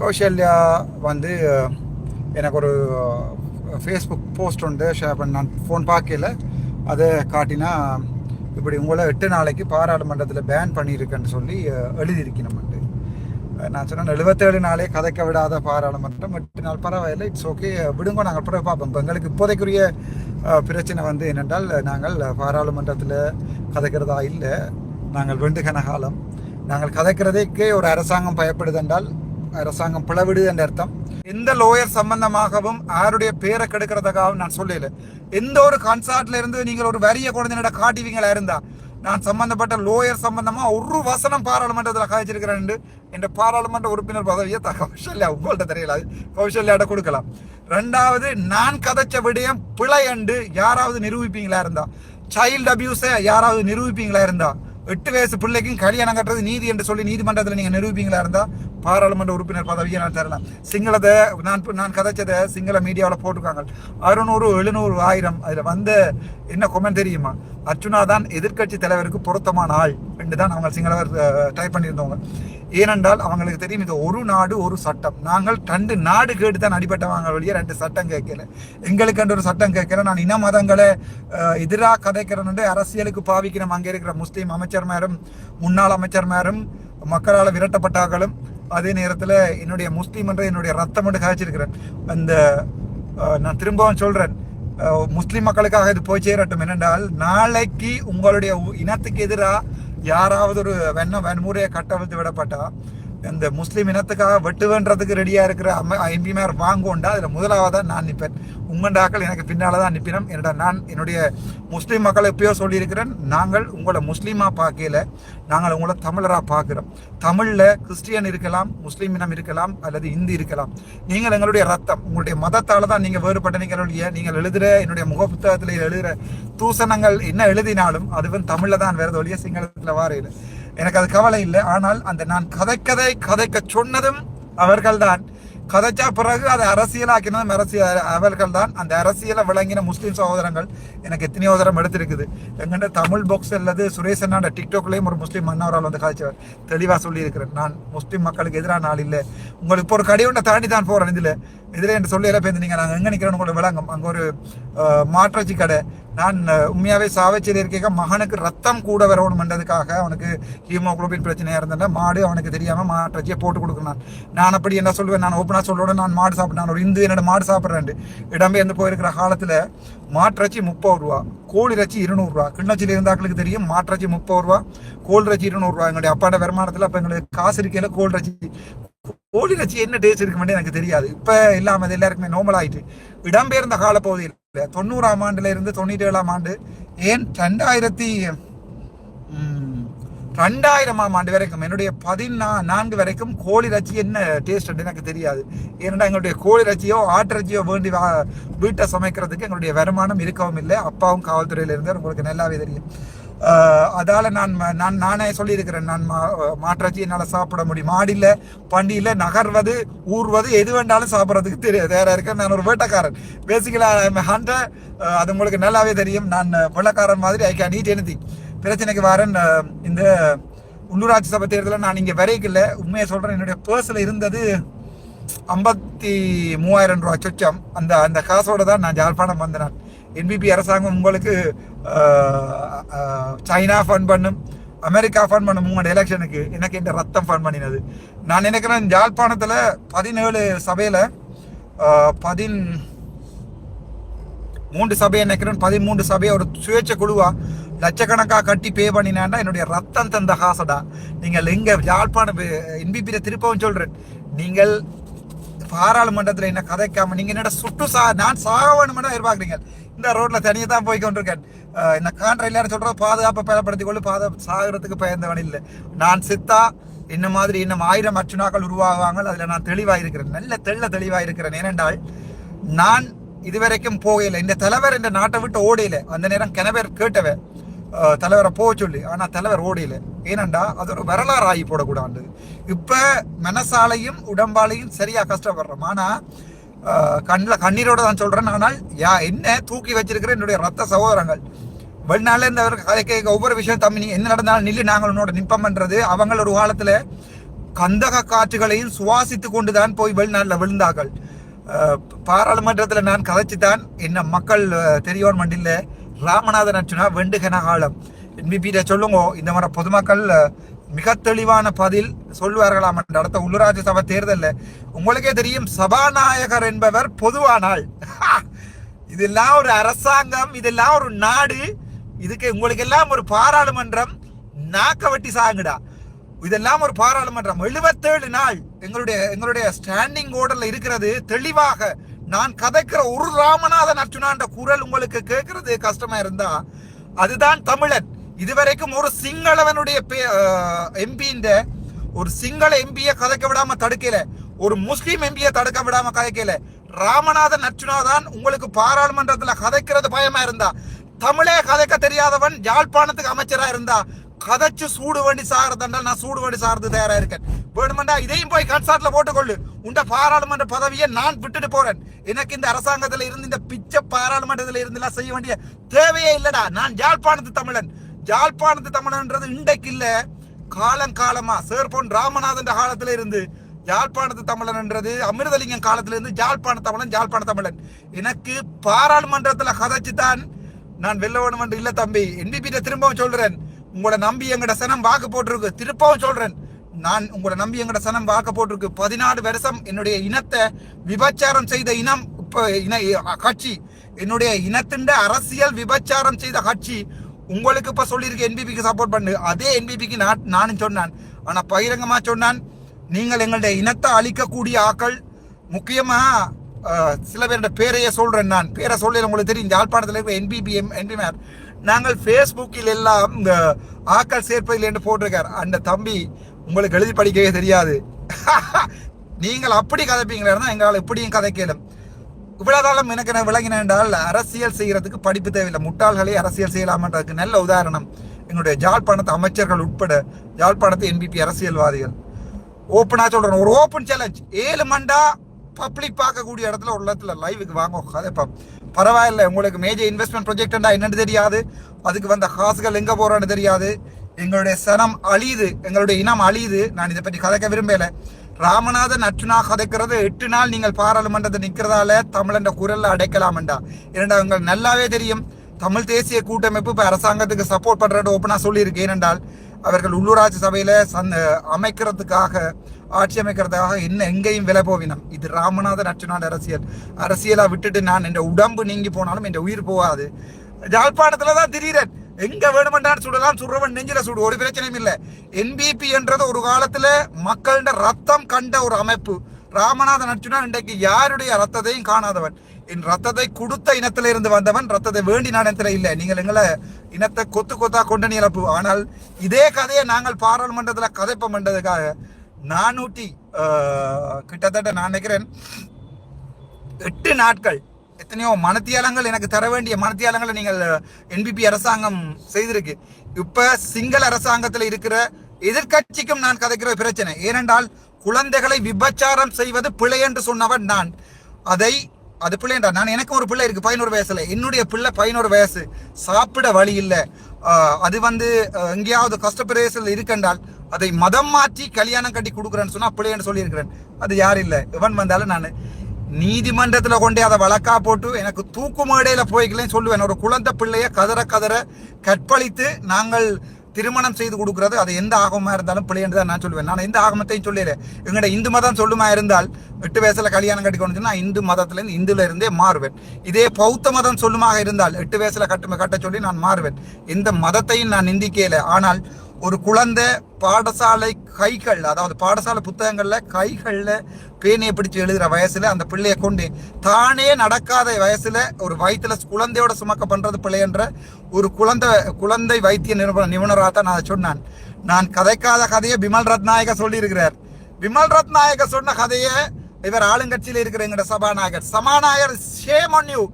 கௌசல்யா வந்து எனக்கு ஒரு ஃபேஸ்புக் போஸ்ட் உண்டு ஷேர் பண்ண நான் ஃபோன் பார்க்கல. அதை காட்டினா இப்படி உங்களை எட்டு நாளைக்கு பாராளுமன்றத்தில் பேன் பண்ணியிருக்கேன்னு சொல்லி எழுதியிருக்கணும்ட்டு நான் சொன்னேன் எழுபத்தேழு நாளே கதைக்க விடாத பாராளுமன்றம் எட்டு நாள் பரவாயில்லை இட்ஸ் ஓகே விடுங்க நாங்கள் அப்புறம் பார்ப்போம். இப்போ எங்களுக்கு இப்போதைக்குரிய பிரச்சனை வந்து என்னென்றால் நாங்கள் பாராளுமன்றத்தில் கதைக்கிறதா இல்லை நாங்கள் வெண்டுகன காலம். நாங்கள் கதைக்கிறதேக்கே ஒரு அரசாங்கம் பயப்படுது என்றால் அரசாங்கம் பிளவிடுது என்ற அர்த்தம். எந்த லோயர் சம்பந்தமாகவும் யாருடைய பேரை கெடுக்கிறதுக்காகவும் நான் சொல்லல. எந்த ஒரு கன்சார்ட்ல இருந்து நீங்கள் ஒரு வரிய குழந்தையிட காட்டுவீங்களா இருந்தா நான் சம்பந்தப்பட்ட லோயர் சம்பந்தமா ஒரு வசனம் பாராளுமன்றத்தில் காய்ச்சிருக்கிறேன் என்ற பாராளுமன்ற உறுப்பினர் பதவியை த கௌசல்யா உங்கள்கிட்ட தெரியல. கௌசல்யாட்ட கொடுக்கலாம். ரெண்டாவது நான் கதைச்ச விடயம் பிழை என்று யாராவது நிரூபிப்பீங்களா இருந்தா சைல்டு அபியூஸை யாராவது நிரூபிப்பீங்களா இருந்தா எட்டு வயசு பிள்ளைக்கும் கல்யாணம் கட்டுறது நீதி என்று சொல்லி நீதிமன்றத்தில் நீங்க நிரூபிப்பீங்களா இருந்தா பாராளுமன்ற உறுப்பினர் பதவியை நான் தரலாம் சிங்களத்தை நான் நான் கதைச்சதை சிங்கள மீடியாவில் போட்டிருக்காங்க. அறுநூறு எழுநூறு ஆயிரம் அதில் வந்த என்ன கொமெண்ட் தெரியுமா? அர்ச்சுனா தான் எதிர்க்கட்சி தலைவருக்கு பொருத்தமான ஆள் என்று தான் அவங்க சிங்களவர் டைப் பண்ணியிருந்தவங்க. ஏனென்றால் அவங்களுக்கு தெரியும் இது ஒரு நாடு ஒரு சட்டம். நாங்கள் ரெண்டு நாடு கேட்டு தான் அடிபட்டவங்க வழியே ரெண்டு சட்டம் கேட்கல. எங்களுக்கு ரெண்டு ஒரு சட்டம் கேட்கல. நான் இன மதங்களை எதிராக கதைக்கிறேன் அரசியலுக்கு பாவிக்கிறோம் அங்கே இருக்கிற முஸ்லீம் அமைச்சர்மாரும் முன்னாள் அமைச்சர்மாரும் மக்களால் விரட்டப்பட்டார்களும் அதே நேரத்தில் என்னுடைய முஸ்லீம் என்ற என்னுடைய ரத்தம் என்று காய்ச்சிருக்கிறேன். அந்த அஹ், நான் திரும்பவும் சொல்றேன். முஸ்லீம் முஸ்லிம் மக்களுக்காக இது போய் சேரட்டும். என்னென்றால் நாளைக்கு உங்களுடைய உ- இனத்துக்கு எதிராக யாராவது ஒரு வெண்ண வன்முறையை கட்டவிழ்த்து விடப்பட்டா இந்த முஸ்லீம் இனத்துக்காக வெட்டுவேன்றதுக்கு ரெடியாக இருக்கிற எம்பிமார் வாங்குவோண்டா அதில் முதலாவதாக நான் நிற்பேன் உங்கண்டாக்கள் எனக்கு பின்னால் தான் நிற்பினோம் என்னோட நான் என்னுடைய முஸ்லீம் மக்களை எப்பயோ சொல்லியிருக்கிறேன் நாங்கள் உங்களை முஸ்லீமாக பார்க்கல நாங்கள் உங்களை தமிழராக பார்க்குறோம். தமிழில் கிறிஸ்டியன் இருக்கலாம் முஸ்லீம் இனம் இருக்கலாம் அல்லது இந்து இருக்கலாம். நீங்கள் எங்களுடைய ரத்தம் உங்களுடைய மதத்தால் தான் நீங்கள் வேறுபட்ட நீங்களுடைய நீங்கள் எழுதுகிற என்னுடைய முக புத்தகத்தில் எழுதுகிற தூசணங்கள் என்ன எழுதினாலும் அதுவும் தமிழில் தான் வேறு ஒழிய சிங்களத்தில் வாரையில் எனக்கு அது கவலை இல்லை. ஆனால் அந்த நான் கதைக்கதை கதைக்க சொன்னதும் அவர்கள்தான். கதைச்சா பிறகு அதை அரசியலாக்கினதும் அரசியல் அவர்கள் தான் அந்த அரசியலை விளங்கின முஸ்லீம் சகோதரங்கள் எனக்கு எத்தனையோ தரம் எடுத்திருக்குது. எங்கிட்ட தமிழ் பாக்ஸ் அல்லது சுரேஷ் அண்ணாண்ட டிக்டாக்லேயும் ஒரு முஸ்லீம் மன்னவரால் வந்து கதைச்சவர் தெளிவாக சொல்லியிருக்கிறேன். நான் முஸ்லீம் மக்களுக்கு எதிரான ஆள் இல்லை. உங்களுக்கு இப்போ ஒரு கடிவுண்டை தாண்டி தான் போகிறேன் இதில். இதில் என்று சொல்லி எல்லாம் பேருந்து நீங்கள் நாங்கள் எங்கே நிற்கிறோன்னு உங்களுக்கு விளங்கும். அங்கே ஒரு மாற்றச்சி கடை. நான் உண்மையாகவே உண்மையாவே இருக்க மகனுக்கு ரத்தம் கூட வரணும்ன்றதுக்காக அவனுக்கு ஹீமோகுளோபின் பிரச்சனையாக இருந்தேன்னா மாடு அவனுக்கு தெரியாமல் மாற்றச்சியை போட்டு கொடுக்கணும். நான் அப்படி என்ன சொல்லுவேன் நான் ஓப்பனாக சொல்லுவேன் நான் மாடு சாப்பிட்றேன் நான் ஒரு இந்து என்னோட மாடு சாப்பிட்றேன் இடம்பெயர்ந்து போயிருக்கிற காலத்தில் மாற்றச்சி முப்பது ரூபா கோழி ரச்சி இருநூறுவா கிண்ணச்சியில் இருந்தாக்களுக்கு தெரியும் மாற்றச்சி முப்பது ரூபா கோழி ரச்சி இருநூறுவா எங்களுடைய அப்பாட வருமானத்தில் அப்போ எங்களுக்கு காசு இருக்கையில் கோழி ரச்சி கோழி ரச்சி என்ன டேஸ்ட் இருக்கு எனக்கு தெரியாது. இப்போ இல்லாமல் அது எல்லாருக்குமே நோமல் ஆயிட்டு. இடம்பெயர்ந்த கால பகுதியில் தொண்ணூறாம் ஆண்டுல இருந்து தொண்ணூற்றி ஏழாம் ஆண்டு. ஏன் ரெண்டாயிரத்தி ரெண்டாயிரமாம் ஆண்டு வரைக்கும் என்னுடைய பதினா நான்கு வரைக்கும் கோழி ரச்சி என்ன டேஸ்ட் எனக்கு தெரியாது. ஏன்னா எங்களுடைய கோழி ரச்சியோ ஆட்டு ரச்சியோ வேண்டி வா வீட்டை சமைக்கிறதுக்கு எங்களுடைய வருமானம் இருக்கவும் இல்லை. அப்பாவும் காவல்துறையில் இருந்தார் உங்களுக்கு நல்லாவே தெரியும். அதால் நான் ம- நான் நானே சொல்லியிருக்கிறேன். நான் மா மாற்றாச்சி என்னால் சாப்பிட முடியும். மாடியில் பண்டியில் நகர்வது ஊர்வது எது வேண்டாலும் சாப்பிட்றதுக்கு தெரியாது வேற இருக்க நான் ஒரு வேட்டக்காரன். பேசிக்கலாம் ஹண்ட அது உங்களுக்கு நல்லாவே தெரியும். நான் வெள்ளக்காரன் மாதிரி ஐ கேன் ஈட் எனி பிரச்சனைக்கு வரேன். இந்த உள்ளூராட்சி சபை தேர்தலில் நான் இங்கே வரைக்கல உண்மையை சொல்கிறேன் என்னுடைய பர்ஸில் இருந்தது ஐம்பத்தி மூவாயிரம் ரூபா சொச்சம். அந்த அந்த காசோட தான் நான் ஜாழ்ப்பாணம் வந்தேன் என்பிபி அரசாங்கம் உங்களுக்கு சைனா ஃபண்ட் பண்ணும் அமெரிக்கா ஃபண்ட் பண்ணும் உங்களோட எலெக்ஷனுக்கு எனக்கு இந்த ரத்தம் ஃபண்ட் பண்ணினது. நான் நினைக்கிறேன் ஜாழ்ப்பாணத்தில் பதினேழு சபையில் பதின் மூன்று சபையை நினைக்கிறேன் பதிமூன்று சபையை ஒரு சுயேட்சை குழுவா லட்சக்கணக்காக கட்டி பே பண்ணினான்னா என்னுடைய ரத்தம் தந்த காசடா. நீங்கள் எங்கே யாழ்ப்பாணம் என்பிபியில் திருப்பவும் சொல்கிறேன் நீங்கள் பாராளுமன்றத்தில் என்ன கதைக்காம நீங்கள் என்னோட சுட்டு சா நான் சாக வேணுமென எதிர்பார்க்குறீங்க. இந்த ரோட்ல தனியாக தான் போய் கொண்டிருக்கேன். இந்த காண்ட்ரை எல்லாரும் சொல்ற பாதுகாப்பை பயப்படுத்திக் கொள்ளு பாத சாகிறதுக்கு பயந்தவன் இல்லை. நான் சித்தா என்ன மாதிரி இன்னும் ஆயிரம் அர்ச்சுனாக்கள் உருவாகுவாங்க அதுல நான் தெளிவா இருக்கிறேன் நல்ல தெள்ள தெளிவா இருக்கிறேன் ஏனென்றால் நான் இதுவரைக்கும் போகல இந்த தலைவர் இந்த நாட்டை விட்டு ஓடையில. அந்த நேரம் கிணவர் கேட்டவன் தலைவரை போக சொல்லி. ஆனால் தலைவர் ஓடையில. ஏனண்டா அது ஒரு வரலாறு ஆகி போடக்கூடாது. இப்போ மனசாலையும் உடம்பாலையும் சரியா கஷ்டப்படுறோம். ஆனால் கண்ணில் கண்ணீரோட தான் சொல்கிறேன் ஆனால் யா என்ன தூக்கி வச்சிருக்கிற என்னுடைய ரத்த சகோதரங்கள் வெளிநாளில் இருந்தவர் கதை கேட்க ஒவ்வொரு விஷயம் தம்பி நீ என்ன நடந்தாலும் நில்லு நாங்கள் உன்னோட நிப்பம் பண்ணுறது அவங்கள ஒரு காலத்தில் கந்தக காற்றுகளையும் சுவாசித்து கொண்டு தான் போய் வெளிநாட்டில் விழுந்தார்கள். பாராளுமன்றத்தில் நான் கதைச்சுதான் என்ன மக்கள் அஹ், தெரியோன் ராமநாதன் அர்ச்சுனா வெண்டுகன காலம். என்பிபியிட சொல்லுங்க இந்த மாதிரி பொதுமக்கள் மிக தெளிவான பதில் சொல்வார்களாம் என்று அடுத்த உள்ளூராட்சி சபை தேர்தலில். உங்களுக்கே தெரியும் சபாநாயகர் என்பவர் பொதுவானால் இதெல்லாம் ஒரு அரசாங்கம் இதெல்லாம் ஒரு நாடு. இதுக்கு உங்களுக்கெல்லாம் ஒரு பாராளுமன்றம் நாக்க வெட்டி சாங்குடா இதெல்லாம் ஒரு பாராளுமன்றம். எழுபத்தேழு நாள் எங்களுடைய எங்களுடைய ஸ்டாண்டிங் ஓர்டர்ல இருக்கிறது. தெளிவாக நான் கதைக்கிற ஒரு ராமநாதன் அர்ச்சுனான்ற குரல் உங்களுக்கு கேட்கறது கஷ்டமா இருந்தா. அதுதான் தமிழன். இதுவரைக்கும் ஒரு சிங்களவனுடைய எம்பின்ற ஒரு சிங்கள எம்பிய கதைக்க விடாம தடுக்கல. ஒரு முஸ்லீம் எம்பிய தடுக்க விடாம கதைக்கல. ராமநாதன் அர்ச்சுனா தான் உங்களுக்கு பாராளுமன்றத்துல கதைக்கிறது பயமா இருந்தா. தமிழே கதைக்க தெரியாதவன் யாழ்ப்பாணத்துக்கு அமைச்சரா இருந்தா. கதைச்சு சூடு வண்டி சாகிறதென்றால் நான் சூடு வண்டி சாகிறது தயாரா இருக்கேன். வேணுமெண்டா இதையும் போய் கன்சார்ட்ல போட்டுக்கொள்ளு. உண்ட பாராளுமன்ற பதவியை நான் விட்டுட்டு போறேன். எனக்கு இந்த அரசாங்கத்துல இருந்து இந்த பிச்சை பாராளுமன்றத்துல இருந்து எல்லாம் செய்ய வேண்டிய தேவையே இல்லடா. நான் யாழ்ப்பாணத்து தமிழன். யாழ்ப்பாணத்து தமிழன்றது இன்றைக்கு இல்ல. காலம் காலமா சேர்பொன் ராமநாதன் காலத்துல இருந்து யாழ்ப்பாணத்து தமிழன் என்றது அமிர்தலிங்கம் காலத்துல இருந்து யாழ்ப்பாண தமிழன் யாழ்ப்பாண தமிழன். எனக்கு பாராளுமன்றத்துல கதைச்சு தான் நான் வெல்ல வேணும் என்று இல்ல தம்பி. என்பிபிட்ட திரும்பவும் சொல்றேன். உங்களை நம்பி எங்கட சனம் வாக்கு போட்டிருக்கு. திருப்பவும் சொல்றேன். நான் உங்களை நம்பி எங்கட சனம் வாக்கு போட்டிருக்கு. பதினாறு வருஷம் என்னுடைய இனத்தை விபச்சாரம் செய்த இனம் இப்ப இன கட்சி. என்னுடைய இனத்தின் அரசியல் விபச்சாரம் செய்த கட்சி. உங்களுக்கு இப்போ சொல்லியிருக்கு என்பிபிக்கு சப்போர்ட் பண்ணு. அதே என்பிபிக்கு நான் நானும் சொன்னான். ஆனால் பகிரங்கமாக சொன்னான். நீங்கள் எங்களுடைய இனத்தை அழிக்கக்கூடிய ஆக்கள் முக்கியமாக சில பேருடைய பேரையே சொல்கிறேன் நான். பேரை சொல்லி உங்களுக்கு தெரியும். யாழ்ப்பாணத்தில் இருக்கிற என்பிபி என்பிமார் நாங்கள் ஃபேஸ்புக்கில் எல்லாம் இந்த ஆக்கள் சேர்ப்பதில் என்று போட்டிருக்கார். அந்த தம்பி உங்களுக்கு எழுதி படிக்கவே தெரியாது. நீங்கள் அப்படி கதைப்பீங்களா எங்களால் இப்படியும் கதைக்கலும் இவ்வளவுதாலும் எனக்கு என்ன விளங்கின என்றால் அரசியல் செய்யறதுக்கு படிப்பு தேவையில்லை. முட்டாள்களே அரசியல் செய்யலாமன்றதுக்கு நல்ல உதாரணம். எங்களுடைய ஜாழ்ப்பாணத்து அமைச்சர்கள் உட்பட ஜாழ்ப்பாணத்து என்பிபி அரசியல்வாதிகள். ஓப்பனாக சொல்கிறேன் ஒரு ஓப்பன் சேலஞ்ச் ஏழு மண்டா பப்ளிக் பார்க்கக்கூடிய இடத்துல ஒரு இடத்துல லைவுக்கு வாங்க. கதைப்பா பரவாயில்ல. உங்களுக்கு மேஜர் இன்வெஸ்ட்மெண்ட் ப்ரொஜெக்டா என்னன்னு தெரியாது. அதுக்கு வந்த காசுகள் எங்கே போகிறான்னு தெரியாது. எங்களுடைய சனம் அழியுது. எங்களுடைய இனம் அழியுது. நான் இதை பற்றி கதைக்க விரும்பலை. ராமநாதன் அர்ச்சுனா கதைக்கிறது எட்டு நாள் நீங்கள் பாராளுமன்றத்தை நிற்கிறதால தமிழன்ற குரல்ல அடைக்கலாம்டா ஏனென்றால் உங்களுக்கு நல்லாவே தெரியும். தமிழ் தேசிய கூட்டமைப்பு இப்போ அரசாங்கத்துக்கு சப்போர்ட் பண்ணுறது ஓப்பனாக சொல்லியிருக்கு. ஏனென்றால் அவர்கள் உள்ளூராட்சி சபையில் சந்த அமைக்கிறதுக்காக ஆட்சி அமைக்கிறதுக்காக என்ன எங்கேயும் விலை போவினம். இது ராமநாதன் அர்ச்சுனான் அரசியல். அரசியலாக விட்டுட்டு நான் என் உடம்பு நீங்கி போனாலும் என் உயிர் போகாது. ஜாழ்ப்பாணத்துல தான் திடீரன். எங்க வேணுமென்றாலும் சுடலாம் சுடுறவன் நெஞ்சில சுடு ஒரு பிரச்சனையும் இல்ல. என்பிபி என்றது ஒரு காலத்துல மக்களிட ரத்தம் கண்ட ஒரு அமைப்பு. ராமநாதன் அர்ச்சுனா இன்றைக்கு யாருடைய ரத்தத்தையும் காணாதவன்? என் ரத்தத்தை கொடுத்த இனத்துல இருந்து வந்தவன் ரத்தத்தை வேண்டி இடத்துல இல்ல. நீங்கள் எங்களை இனத்தை கொத்து கொத்தா கொண்டு நிரப்பு. ஆனால் இதே கதையை நாங்கள் பாராளுமன்றத்துல கதைப்பம் என்றதுக்காக நானூற்றி கிட்டத்தட்ட நான் நினைக்கிறேன் எட்டு நாட்கள் எத்தனையோ மனத்தியாலங்கள் எனக்கு தர வேண்டிய மனத்தியாலங்களை நீங்கள் என்பிபி அரசாங்கம் செய்திருக்கு. இப்போ சிங்கள அரசாங்கத்தில் இருக்கிற எதிர்க்கட்சிக்கும் நான் கதைக்கிற பிரச்சனை. ஏனென்றால் குழந்தைகளை விபச்சாரம் செய்வது பிழை என்று சொன்னவன் நான். அதை அது பிள்ளைன்றா நான் எனக்கு ஒரு பிள்ளை இருக்கு பதினோரு வயசுல. என்னுடைய பிள்ளை பதினோரு வயசு. சாப்பிட வழி இல்லை. அது வந்து எங்கேயாவது கஷ்டப்பிரதேசத்தில் இருக்கென்றால் அதை மதம் மாற்றி கல்யாணம் கட்டி கொடுக்குறேன்னு சொன்னா பிள்ளைன்னு சொல்லியிருக்கிறேன். அது யார் இல்லை. இவன் வந்தாலும் நான். நீதிமன்றத்தில் கொண்டே அதை வழக்கா போட்டு எனக்கு தூக்கு மேடையில் போய்க்கலன்னு சொல்லுவேன். ஒரு குழந்தை பிள்ளைய கதற கதற கற்பழித்து நாங்கள் திருமணம் செய்து கொடுக்குறது. அது எந்த ஆகமாக இருந்தாலும் பிள்ளைன்னு தான் நான் சொல்லுவேன். நான் எந்த ஆகமத்தையும் சொல்லிடுறேன் எங்கட இந்து மதம் சொல்லுமா இருந்தால் எட்டு வயசில் கல்யாணம் கட்டிக்கணும் நான் இந்து மதத்துலேருந்து இந்துல இருந்தே மாறுவேன். இதே பௌத்த மதம் சொல்லுமாக இருந்தால் எட்டு வயசில் கட்டு கட்ட சொல்லி நான் மாறுவேன். எந்த மதத்தையும் நான் நிந்திக்கல. ஆனால் ஒரு குழந்தை பாடசாலை கைகள் அதாவது பாடசாலை புத்தகங்களில் கைகளில் பேனையை பிடிச்சு எழுதுகிற வயசில் அந்த பிள்ளையை கொண்டு தானே நடக்காத வயசில் ஒரு வயிற்றுல குழந்தையோட சுமக்க பண்ணுறது பிள்ளைன்ற ஒரு குழந்தை குழந்தை வைத்திய நிபுணர் நிபுணராக தான் நான் சொன்னான். நான் கதைக்காத கதையை பிமல் ரத்நாயக சொல்லியிருக்கிறார். பிமல் ரத்நாயக சொன்ன கதையை இவர் ஆளுங்கட்சியில் இருக்கிற எங்கட சபாநாயகர் சபாநாயகர் ஷேம் ஒன் யூ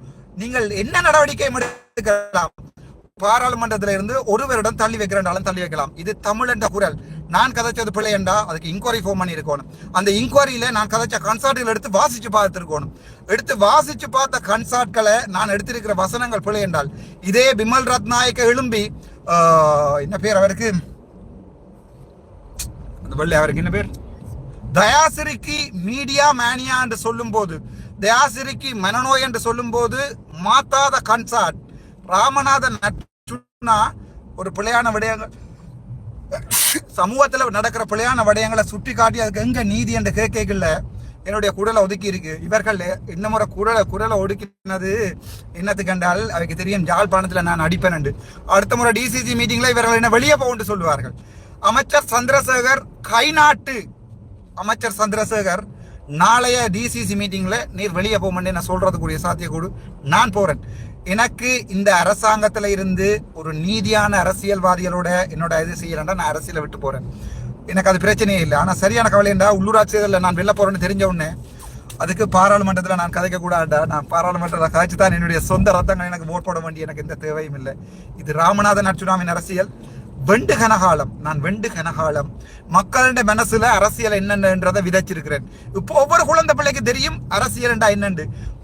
நீங்கள் என்ன நடவடிக்கை எடுக்கலாம்? பாராளுமன்றத்தில இருந்து ஒரு வருடம் தள்ளி வைக்கிறேன்டாலும் தள்ளி வைக்கலாம். இது தமிழ் என்ற குரல். நான் கதைச்சது பிள்ளை என்றா அதுக்கு இன்கொயரி ஃபோன் பண்ணி இருக்கணும் அந்த இன்கொயரியில நான் கதைச்ச கன்சார்ட்டுகள் எடுத்து வாசிச்சு பார்த்துருக்கணும். எடுத்து வாசிச்சு பார்த்த கன்சார்ட்களை நான் எடுத்திருக்கிற வசனங்கள் பிள்ளை என்றால் இதே பிமல் ரத்நாயக்க எழும்பி என்ன பேர் அவருக்கு? அந்த வெள்ளை அவருக்கு என்ன பேர்? தயாசிரிக்கு மீடியா மேனியா என்று சொல்லும் போது தயாசிரிக்கு மனநோய் என்று சொல்லும் போது மாத்தாத கன்சார்ட் ராமநாதன் நச்சுனா ஒரு பிழையான விடயங்கள். சமூகத்தில் நடக்கிற பிழையான விடயங்களை சுட்டி காட்டி அதுக்கு எங்கே நீதி என்ற கேட்கல என்னுடைய குரலை ஒதுக்கி இருக்கு. இவர்கள் இந்த முறை குரலை குரலை ஒடுக்கினது என்னத்து கண்டால் அவைக்கு தெரியும் ஜாழ்ப்பாணத்தில் நான் அடிப்பேன் அடுத்த முறை டிசிசி மீட்டிங்ல இவர்கள் என்ன வெளியே போகும்னு சொல்லுவார்கள். அமைச்சர் சந்திரசேகர் கைநாட்டு அமைச்சர் சந்திரசேகர் நாளைய டிசிசி மீட்டிங்ல நீர் வெளியே போக நான் சொல்றதுக்குரிய சாத்தியக்கூடு நான் போறேன். எனக்கு இந்த அரசாங்கத்துல இருந்து ஒரு நீதியான அரசியல்வாதிகளோட என்னோட இது செய்யலன்னா நான் அரசியலை விட்டு போறேன். எனக்கு அது பிரச்சனையே இல்லை. ஆனா சரியான கவலை என்றா உள்ளூராட்சி தேர்தலில் நான் வெளில போறேன்னு தெரிஞ்ச உடனே அதுக்கு பாராளுமன்றத்தில் நான் கதைக்க கூடாண்டா நான் பாராளுமன்றத்தில் கதைச்சு தான் என்னுடைய சொந்த ரத்தங்கள் எனக்கு ஓட் போட வேண்டிய எனக்கு எந்த தேவையும் இல்லை. இது ராமநாதன் அர்ச்சுனாவின் அரசியல். வெண்டு கனகாலம். நான் வெண்டு கனகாலம். மக்களுடைய மனசுல அரசியல் என்னென்னன்றதை விதைச்சிருக்கிறேன். இப்போ ஒவ்வொரு குழந்தை பிள்ளைக்கு தெரியும் அரசியல் என்றா என்னண்டு.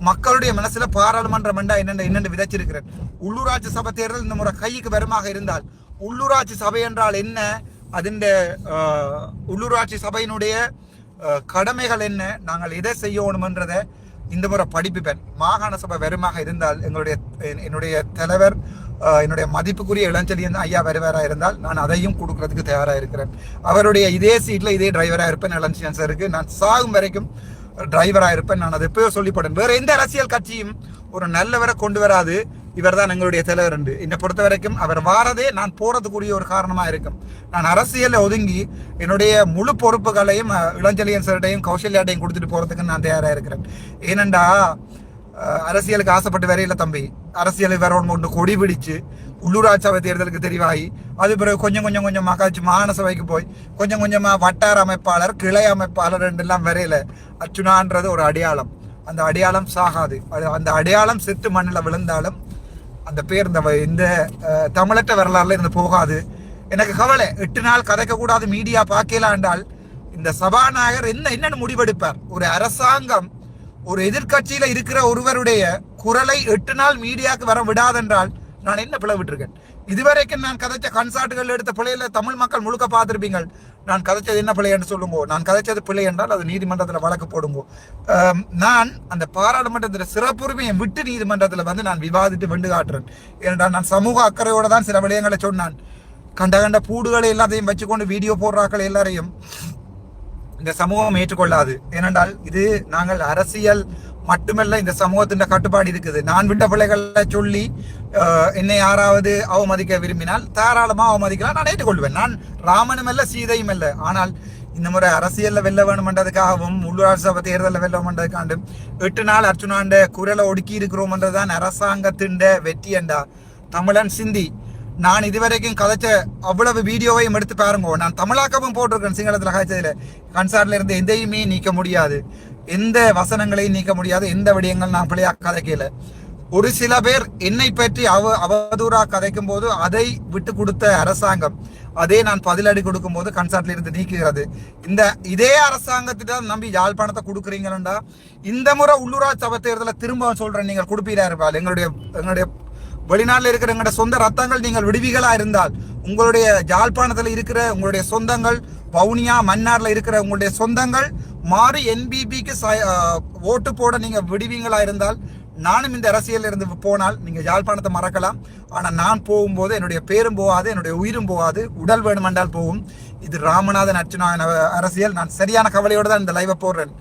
மக்களுடைய மனசுல பாராளுமன்றம் என்றா என்னென்று என்னென்று விதைச்சிருக்கிறேன். உள்ளூராட்சி சபை தேர்தல் இந்த முறை கைக்கு வருமாக இருந்தால் உள்ளூராட்சி சபை என்றால் என்ன? அதன் உள்ளூராட்சி சபையினுடைய கடமைகள் என்ன? நாங்கள் எதை செய்யணும்ன்றதை இந்த முறை படிப்பிப்பேன். மாகாண சபை வருமாக இருந்தால் எங்களுடைய என்னுடைய தலைவர் என்னுடைய மதிப்புக்குரிய இளஞ்செழியன் ஐயா வருவாரா இருந்தால் நான் அதையும் கொடுக்கறதுக்கு தயாராக இருக்கிறேன். அவருடைய இதே சீட்டில் இதே டிரைவராக இருப்பேன் இளஞ்செழியன் சாருக்கு நான் சாகும் வரைக்கும் டிரைவராக இருப்பேன். நான் அதை எப்பயோ சொல்லிப்படேன் வேற எந்த அரசியல் கட்சியும் ஒரு நல்லவரை கொண்டு வராது. இவர் தான் எங்களுடைய தலைவர் உண்டு என்னை பொறுத்த வரைக்கும் அவர் வாரதே நான் போறதுக்குரிய ஒரு காரணமாக இருக்கும். நான் அரசியலில் ஒதுங்கி என்னுடைய முழு பொறுப்புகளையும் இளஞ்சலியன் சார்டையும் கௌசல்யாட்டையும் கொடுத்துட்டு போகிறதுக்கு நான் தயாராக இருக்கிறேன். ஏனண்டா அரசியலுக்கு ஆசைப்பட்டு வரையில தம்பி. அரசியல் வேற ஒன்று ஒன்று கொடி பிடிச்சு உள்ளூராட்சி தேர்தலுக்கு தெரிவாகி அது பிறகு கொஞ்சம் கொஞ்சம் கொஞ்சம் மகாட்சி மாகாண சபைக்கு போய் கொஞ்சம் கொஞ்சமாக வட்டார அமைப்பாளர் கிளை அமைப்பாளர் எல்லாம் வரையில அச்சுனான்றது ஒரு அடையாளம். அந்த அடையாளம் சாகாது. அது அந்த அடையாளம் செத்து மண்ணில் விழுந்தாலும் அந்த பேர் இந்த இந்த தமிழற்ற வரலாறுல இருந்து போகாது. எனக்கு கவலை எட்டு நாள் கதைக்க கூடாது மீடியா பார்க்கலாண்டால் இந்த சபாநாயகர் என்ன என்னன்னு முடிவெடுப்பார். ஒரு அரசாங்கம் ஒரு எதிர்கட்சியில இருக்கிற ஒருவருடைய குரலை எட்டு நாள் மீடியாவுக்கு வர விடாதென்றால் நான் என்ன பிளவிட்டிருக்கேன்? இதுவரைக்கும் நான் கதைச்ச கன்சார்ட்டுகள் எடுத்த பிள்ளையில தமிழ் மக்கள் முழுக்க பார்த்துருப்பீங்க நான் கதைச்சது என்ன பிள்ளை என்று சொல்லுங்கோ. நான் கதைச்சது பிள்ளை என்றால் அது நீதிமன்றத்தில் வழக்கு போடுங்கோ. நான் அந்த பாராளுமன்றத்தில் சிறப்புரிமையை விட்டு நீதிமன்றத்தில் வந்து நான் விவாதித்து வெண்டு காட்டுறேன். ஏனென்றால் நான் சமூக அக்கறையோட தான் சில விடயங்களை சொன்னான். கண்ட கண்ட பூடுகளை எல்லாத்தையும் வச்சுக்கொண்டு வீடியோ போடுறாக்கள் எல்லாரையும். இந்த சமூகம் ஏற்றுக்கொள்ளாது. ஏனென்றால் இது நாங்கள் அரசியல் மட்டுமல்ல இந்த சமூகத்தின் கட்டுப்பாடு இருக்குது. நான் விட்ட பிள்ளைகளை சொல்லி என்னை யாராவது அவமதிக்க விரும்பினால் தாராளமாக அவமதிக்கலாம். நான் ஏற்றுக்கொள்வேன். நான் ராமனும் அல்ல சீதையும் அல்ல. ஆனால் இந்த முறை அரசியலில் வெல்ல வேணும்ன்றதுக்காகவும் உள்ளூராட்சி சபை தேர்தலில் வெல்ல வேணுன்றதுக்காண்டும் எட்டு நாள் அர்ச்சுனாண்ட குரலை ஒடுக்கி இருக்கிறோம்ன்றதுதான் அரசாங்கத்தின் வெற்றி என்றா. தமிழன் சிந்தி நான் இதுவரைக்கும் கதைச்ச அவ்வளவு வீடியோவையும் எடுத்து பாருங்க. நான் தமிழாக்கமும் போட்டிருக்கேன் சிங்களத்தில் காய்ச்சதுல. கன்சார்ட்ல இருந்து எதையுமே நீக்க முடியாது. எந்த வசனங்களையும் நீக்க முடியாது. எந்த விடயங்கள் நான் பிள்ளையா கதைக்கல ஒரு சில பேர் என்னை பற்றி அவ அவதூறா கதைக்கும் போது அதை விட்டு கொடுத்த அரசாங்கம் அதே நான் பதிலடி கொடுக்கும் போது கன்சார்ட்ல இருந்து நீக்குகிறது. இந்த இதே அரசாங்கத்திட்ட நம்பி யாழ்ப்பாணத்தை கொடுக்குறீங்களா இந்த முறை உள்ளூராட்சி சபை தேர்தலை திரும்ப சொல்றேன். நீங்கள் கொடுப்பீரா இருப்பாள்? எங்களுடைய எங்களுடைய வெளிநாட்டில் இருக்கிற சொந்த ரத்தங்கள் நீங்கள் விடுவிகளா இருந்தால் உங்களுடைய ஜாழ்ப்பாணத்தில் இருக்கிற உங்களுடைய சொந்தங்கள் வவுனியா மன்னார்ல இருக்கிற உங்களுடைய சொந்தங்கள் மாறி என்பிபிக்கு ஓட்டு போட நீங்க விடுவீங்களா இருந்தால் நானும் இந்த அரசியல் இருந்து போனால் நீங்க யாழ்ப்பாணத்தை மறக்கலாம். ஆனா நான் போகும்போது என்னுடைய பேரும் போகாது என்னுடைய உயிரும் போகாது உடல் வேணுமென்றால் போகும். இது ராமநாதன் அர்ச்சனா அரசியல். நான் சரியான கவலையோடு தான் இந்த லைவை போடுறேன்.